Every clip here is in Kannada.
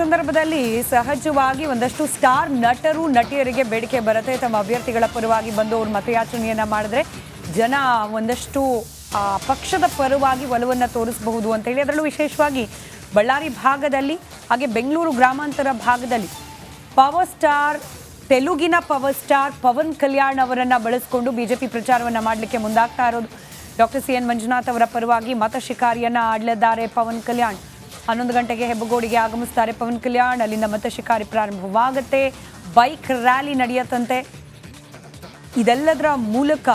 ಸಂದರ್ಭದಲ್ಲಿ ಸಹಜವಾಗಿ ಒಂದಷ್ಟು ಸ್ಟಾರ್ ನಟರು ನಟಿಯರಿಗೆ ಬೇಡಿಕೆ ಬರುತ್ತೆ. ತಮ್ಮ ಅಭ್ಯರ್ಥಿಗಳ ಪರವಾಗಿ ಬಂದು ಅವ್ರು ಮತಯಾಚನೆಯನ್ನ ಮಾಡಿದ್ರೆ ಜನ ಒಂದಷ್ಟು ಆ, ಪಕ್ಷದ ಪರವಾಗಿ ಒಲವನ್ನು ತೋರಿಸಬಹುದು ಅಂತ ಹೇಳಿ ಅದರಲ್ಲೂ ವಿಶೇಷವಾಗಿ ಬಳ್ಳಾರಿ ಭಾಗದಲ್ಲಿ ಹಾಗೆ ಬೆಂಗಳೂರು ಗ್ರಾಮಾಂತರ ಭಾಗದಲ್ಲಿ ಪವರ್ ಸ್ಟಾರ್ ತೆಲುಗಿನ ಪವರ್ ಸ್ಟಾರ್ ಪವನ್ ಕಲ್ಯಾಣ್ ಅವರನ್ನ ಬಳಸಿಕೊಂಡು ಬಿಜೆಪಿ ಪ್ರಚಾರವನ್ನ ಮಾಡಲಿಕ್ಕೆ ಮುಂದಾಗ್ತಾ ಇರೋದು. ಡಾಕ್ಟರ್ ಸಿ ಎನ್ ಮಂಜುನಾಥ್ ಅವರ ಪರವಾಗಿ ಮತ ಶಿಕಾರಿಯನ್ನು ಆಡಲಿದ್ದಾರೆ ಪವನ್ ಕಲ್ಯಾಣ್. ಹನ್ನೊಂದು ಗಂಟೆಗೆ ಹೆಬ್ಬಗೋಡಿಗೆ ಆಗಮಿಸ್ತಾರೆ ಪವನ್ ಕಲ್ಯಾಣ್. ಅಲ್ಲಿಂದ ಮತ ಶಿಕಾರಿ ಪ್ರಾರಂಭವಾಗುತ್ತೆ. ಬೈಕ್ ರ್ಯಾಲಿ ನಡೆಯುತ್ತಂತೆ. ಇದೆಲ್ಲದರ ಮೂಲಕ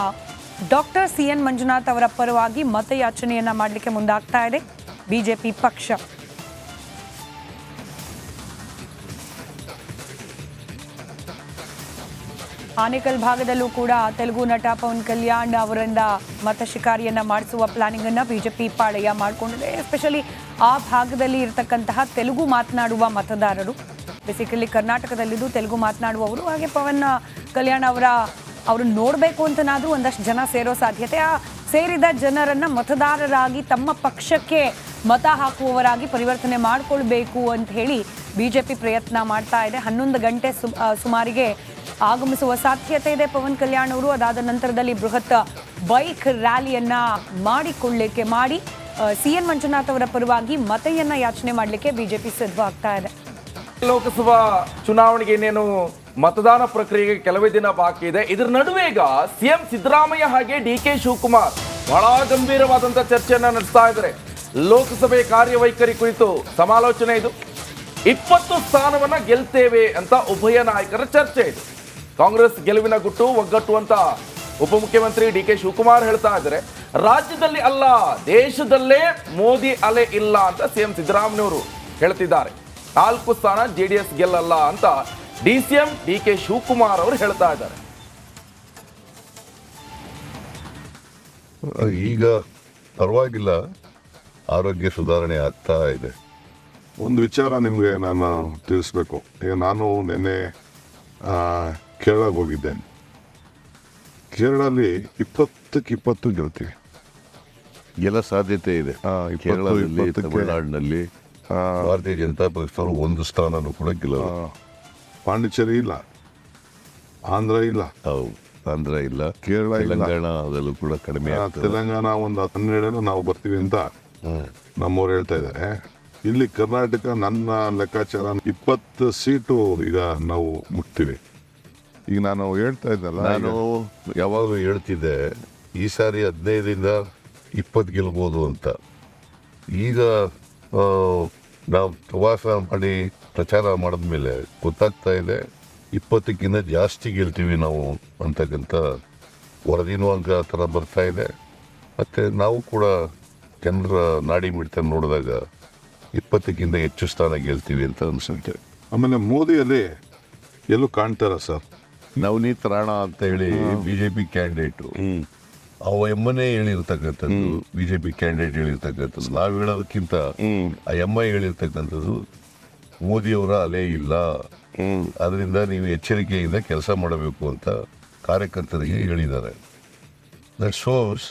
ಡಾಕ್ಟರ್ ಸಿ ಎನ್ ಮಂಜುನಾಥ್ ಅವರ ಪರವಾಗಿ ಮತಯಾಚನೆಯನ್ನ ಮಾಡಲಿಕ್ಕೆ ಮುಂದಾಗ್ತಾ ಇದೆ. ಬಿಜೆಪಿ ಪಕ್ಷ. ಆನೇಕಲ್ ಭಾಗದಲ್ಲೂ ಕೂಡ ತೆಲುಗು ನಟ ಪವನ್ ಕಲ್ಯಾಣ್ ಅವರಿಂದ ಮತ ಶಿಕಾರಿಯನ್ನ ಮಾಡಿಸುವ ಪ್ಲಾನಿಂಗ್ ಅನ್ನ ಬಿಜೆಪಿ ಪಾಳಯ ಮಾಡಿಕೊಂಡಿದೆ. ಎಸ್ಪೆಷಲಿ ಆ ಭಾಗದಲ್ಲಿ ಇರತಕ್ಕಂತಹ ತೆಲುಗು ಮಾತನಾಡುವ ಮತದಾರರು. ಬೇಸಿಕಲಿ ಕರ್ನಾಟಕದಲ್ಲಿದ್ದು ತೆಲುಗು ಮಾತನಾಡುವವರು. ಹಾಗೆ ಪವನ್ ಕಲ್ಯಾಣ್ ಅವರ ಅವರು ನೋಡಬೇಕು ಅಂತನಾದರೂ ಒಂದಷ್ಟು ಜನ ಸೇರೋ ಸಾಧ್ಯತೆ. ಆ, ಸೇರಿದ ಜನರನ್ನು ಮತದಾರರಾಗಿ ತಮ್ಮ ಪಕ್ಷಕ್ಕೆ ಮತ ಹಾಕುವವರಾಗಿ ಪರಿವರ್ತನೆ ಮಾಡಿಕೊಳ್ಬೇಕು ಅಂತ ಹೇಳಿ ಬಿಜೆಪಿ ಪ್ರಯತ್ನ ಮಾಡ್ತಾ ಇದೆ. ಹನ್ನೊಂದು ಗಂಟೆ ಸುಮಾರಿಗೆ ಆಗಮಿಸುವ ಸಾಧ್ಯತೆ ಇದೆ. ಪವನ್ ಕಲ್ಯಾಣ್ ಅವರು ಅದಾದ ನಂತರದಲ್ಲಿ ಬೃಹತ್ ಬೈಕ್ ರ್ಯಾಲಿಯನ್ನ ಮಾಡಿಕೊಳ್ಳಿಕ್ಕೆ ಮಾಡಿ ಸಿ ಎನ್ ಮಂಜುನಾಥ್ ಅವರ ಪರವಾಗಿ ಮತೆಯನ್ನ ಯಾಚನೆ ಮಾಡಲಿಕ್ಕೆ ಬಿಜೆಪಿ ಸಿದ್ಧವಾಗ್ತಾ ಇದೆ. ಲೋಕಸಭಾ ಚುನಾವಣೆಗೆ ಇನ್ನೇನು ಮತದಾನ ಪ್ರಕ್ರಿಯೆಗೆ ಕೆಲವೇ ದಿನ ಬಾಕಿ ಇದೆ. ಇದರ ನಡುವೆ ಈಗ ಸಿಎಂ ಸಿದ್ದರಾಮಯ್ಯ ಹಾಗೆ ಡಿ ಕೆ ಶಿವಕುಮಾರ್ ಬಹಳ ಗಂಭೀರವಾದಂತಹ ಚರ್ಚೆಯನ್ನ ನಡೆಸ್ತಾ ಇದ್ದಾರೆ. ಲೋಕಸಭೆ ಕಾರ್ಯವೈಖರಿ ಕುರಿತು ಸಮಾಲೋಚನೆ ಇದು. ಇಪ್ಪತ್ತು ಸ್ಥಾನವನ್ನ ಗೆಲ್ತೇವೆ ಅಂತ ಉಭಯ ನಾಯಕರ ಚರ್ಚೆ ಇದು. ಕಾಂಗ್ರೆಸ್ ಗೆಲುವಿನ ಗುಟ್ಟು ಒಗ್ಗಟ್ಟು ಅಂತ ಉಪಮುಖ್ಯಮಂತ್ರಿ ಡಿ ಕೆ ಶಿವಕುಮಾರ್ ಹೇಳ್ತಾ ಇದ್ದಾರೆ. ರಾಜ್ಯದಲ್ಲಿ ಅಲ್ಲ ದೇಶದಲ್ಲೇ ಮೋದಿ ಅಲೆ ಇಲ್ಲ ಅಂತ ಸಿಎಂ ಸಿದ್ದರಾಮಯ್ಯವರು ಹೇಳ್ತಿದ್ದಾರೆ. ನಾಲ್ಕು ಸ್ಥಾನ ಜೆ ಡಿ ಎಸ್ ಗೆಲ್ಲಲ್ಲ ಅಂತ D C M D K Shivakumar ಅವರು ಹೇಳ್ತಾ ಇದ್ದಾರೆ. ಈಗ ಪರವಾಗಿಲ್ಲ ಆರೋಗ್ಯ ಸುಧಾರಣೆ ಆಗ್ತಾ ಇದೆ. ಒಂದು ವಿಚಾರ ನಿಮಗೆ ನಾನು ತಿಳಿಸ್ಬೇಕು. ಈಗ ನಾನು ನಿನ್ನೆ ಕೇರಳಕ್ಕೆ ಹೋಗಿದ್ದೇನೆ. ಕೇರಳಲ್ಲಿ ಇಪ್ಪತ್ತಕ್ಕೆ ಇಪ್ಪತ್ತು ಗೆಲ್ತೀವಿ. ಗೆಲ್ಲ ಸಾಧ್ಯತೆ ಇದೆ. ಕೇರಳದಲ್ಲಿ. ತಮಿಳುನಾಡಿನಲ್ಲಿ ಭಾರತೀಯ ಜನತಾ ಪಕ್ಷದವರು ಒಂದು ಸ್ಥಾನನೂ ಕೂಡ ಗೆಲ್ಲ ಪಾಂಡಿಚೇರಿ ಇಲ್ಲ. ಆಂಧ್ರ ಇಲ್ಲ. ಹೌದು ಆಂಧ್ರ ಇಲ್ಲ. ಕೇರಳ ಇಲ್ಲ. ತೆಲಂಗಾಣ ಅದರಲ್ಲೂ ಕೂಡ ಕಡಿಮೆ ತೆಲಂಗಾಣ ಒಂದು ಹನ್ನೆರಡನ್ನು ನಾವು ಬರ್ತೀವಿ ಅಂತ. ನಮ್ಮವ್ರು ಹೇಳ್ತಾ ಇದ್ದಾರೆ. ಇಲ್ಲಿ ಕರ್ನಾಟಕ ನನ್ನ ಲೆಕ್ಕಾಚಾರ ಇಪ್ಪತ್ತು ಸೀಟು ಈಗ ನಾವು ಮುಟ್ತೀವಿ. ಈಗ ನಾನು ಹೇಳ್ತಾ ಇದ್ದಲ್ಲ ನಾನು ಯಾವಾಗಲೂ ಹೇಳ್ತಿದ್ದೆ ಈ ಸಾರಿ ಹದಿನೈದರಿಂದ ಇಪ್ಪತ್ತು ಗೆಲ್ಬೋದು ಅಂತ. ಈಗ ನಾವು ಪ್ರವಾಸ ಮಾಡಿ ಪ್ರಚಾರ ಮಾಡಿದ್ಮೇಲೆ ಗೊತ್ತಾಗ್ತಾ ಇದೆ ಇಪ್ಪತ್ತಕ್ಕಿಂತ ಜಾಸ್ತಿ ಗೆಲ್ತೀವಿ ನಾವು ಅಂತಕ್ಕಂಥ ವರದಿನೂ ಹಂಗ ಆ ಥರ ಬರ್ತಾ ಇದೆ. ಮತ್ತು ನಾವು ಕೂಡ ಜನರ ನಾಡಿ ಮಿಡ್ತ ನೋಡಿದಾಗ ಇಪ್ಪತ್ತಕ್ಕಿಂತ ಹೆಚ್ಚು ಸ್ಥಾನ ಗೆಲ್ತೀವಿ ಅಂತ ಅನ್ಸುತ್ತೆ. ಆಮೇಲೆ ಮೋದಿಯಲ್ಲಿ ಎಲ್ಲೂ ಕಾಣ್ತಾರ ಸರ್. ನವನೀತ್ ರಾಣಾ ಅಂತ ಹೇಳಿ ಬಿಜೆಪಿ ಕ್ಯಾಂಡಿಡೇಟು ಅವ ಎಮ್ಮನೇ ಹೇಳಿರ್ತಕ್ಕಂಥದ್ದು ಬಿಜೆಪಿ ಕ್ಯಾಂಡಿಡೇಟ್ ಹೇಳಿರ್ತಕ್ಕಂಥದ್ದು. ನಾವು ಹೇಳೋದಕ್ಕಿಂತ ಆ ಎಮ್ಮ ಹೇಳಿರ್ತಕ್ಕಂಥದ್ದು ಮೋದಿಯವರ ಅಲೆ ಇಲ್ಲ. ಅದರಿಂದ ನೀವು ಎಚ್ಚರಿಕೆಯಿಂದ ಕೆಲಸ ಮಾಡಬೇಕು ಅಂತ ಕಾರ್ಯಕರ್ತರಿಗೆ ಹೇಳಿದ್ದಾರೆ. ದಟ್ ಶೋಸ್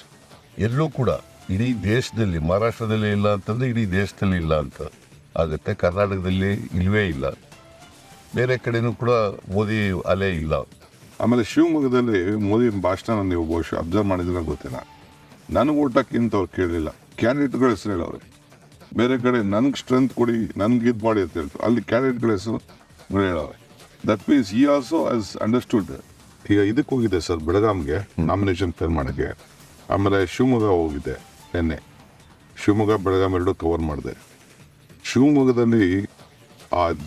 ಎಲ್ಲೂ ಕೂಡ ಇಡೀ ದೇಶದಲ್ಲಿ ಮಹಾರಾಷ್ಟ್ರದಲ್ಲಿ ಇಲ್ಲ ಅಂತಂದ್ರೆ ಇಡೀ ದೇಶದಲ್ಲಿ ಇಲ್ಲ ಅಂತ. ಆಗುತ್ತೆ ಕರ್ನಾಟಕದಲ್ಲಿ ಇಲ್ವೇ ಇಲ್ಲ. ಬೇರೆ ಕಡೆನೂ ಕೂಡ ಮೋದಿ ಅಲೆ ಇಲ್ಲ. ಆಮೇಲೆ ಶಿವಮೊಗ್ಗದಲ್ಲಿ ಮೋದಿ ಭಾಷಣ ನೀವು ಬಹುಶಃ ಅಬ್ಸರ್ವ್ ಮಾಡಿದ್ರೆ ಗೊತ್ತಿಲ್ಲ. ನನಗೆ ಊಟಕ್ಕಿಂತ ಅವ್ರು ಕೇಳಲಿಲ್ಲ. ಕ್ಯಾಂಡಿಡೇಟ್ಗಳ ಹೆಸರು ಹೇಳವ್ರೆ ಬೇರೆ ಕಡೆ ನನಗೆ ಸ್ಟ್ರೆಂತ್ ಕೊಡಿ, ನನಗೆ ಇದು ಮಾಡಿ ಅಂತ ಹೇಳ್ತಾರೆ. ಅಲ್ಲಿ ಕ್ಯಾಂಡಿಡೇಟ್ಗಳ ಹೆಸರು ಹೇಳವ್ರೆ. ದಟ್ ಮೀನ್ಸ್ ಈ ಆಲ್ಸೋ ಆಸ್ ಅಂಡರ್ಸ್ಟುಡ್ ಈಗ ಇದಕ್ಕೆ ಹೋಗಿದೆ ಸರ್ ಬೆಳಗಾಮ್ಗೆ ನಾಮಿನೇಷನ್ ಫೇರ್ ಮಾಡೋಕ್ಕೆ. ಆಮೇಲೆ ಶಿವಮೊಗ್ಗ ಹೋಗಿದ್ದೆ ನಿನ್ನೆ. ಶಿವಮೊಗ್ಗ ಬೆಳಗಾಮ್ ಎರಡೂ ಕವರ್ ಮಾಡಿದೆ. ಶಿವಮೊಗ್ಗದಲ್ಲಿ ಆ